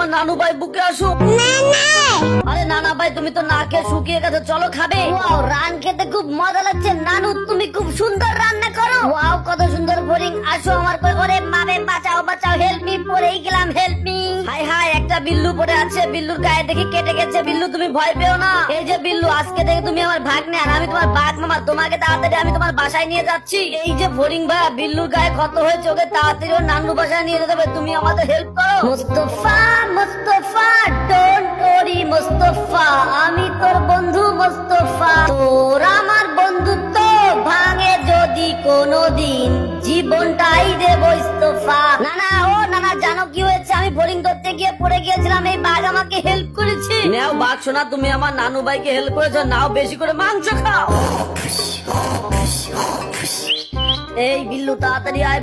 আমার নানু ভাই বুকে আসো। আরে নানা ভাই তুমি তো না খেয়ে শুকিয়ে গেছো চলো খাবে। ওয়াও। রান খেতে খুব মজা লাগছে। নানু তুমি খুব সুন্দর রান্না করো। ওয়াও কত সুন্দর বোরিং আসো আমার কই ওরে মাবে বাঁচাও বাঁচাও হেল্প মি পরেই গেলাম হেল্প মি একটা বিল্লু পড়ে আছে, বিল্লুর গায়ে দেখি কেটে গেছে। বিল্লু, তুমি ভয় পেও না। এই যে বিল্লু, আজকে থেকে তুমি আমার ভাগ্নে, আর আমি তোমার বাঘ মামা। তোমাকে তাড়াতাড়ি আমি তোমার বাসায় নিয়ে যাচ্ছি। এই যে ফরিং ভাই, বিল্লুর গায়ে ক্ষত হয়েছে, ওকে তাড়াতাড়ি ওর নান্নু বাসায় নিয়ে যেতে হবে। তুমি আমাদের হেল্প করো। Mustafa Mustafa don't worry Mustafa. আমি তোর বন্ধু, মুস্তফা। তোর আমার বন্ধুত্ব ভাঙে যদি কোনোদিন। জীবনটাই দেব ইস্তফা। না না, ও করতে গিয়ে পড়ে গিয়েছিলাম এই বাঘ আমাকে হেল্প করেছে। নাও বাঘ শোনা তুমি আমার নানু ভাইকে হেল্প করেছ নাও বেশি করে মাংস খাও। এই বিল্লু তাড়াতাড়ি আয়।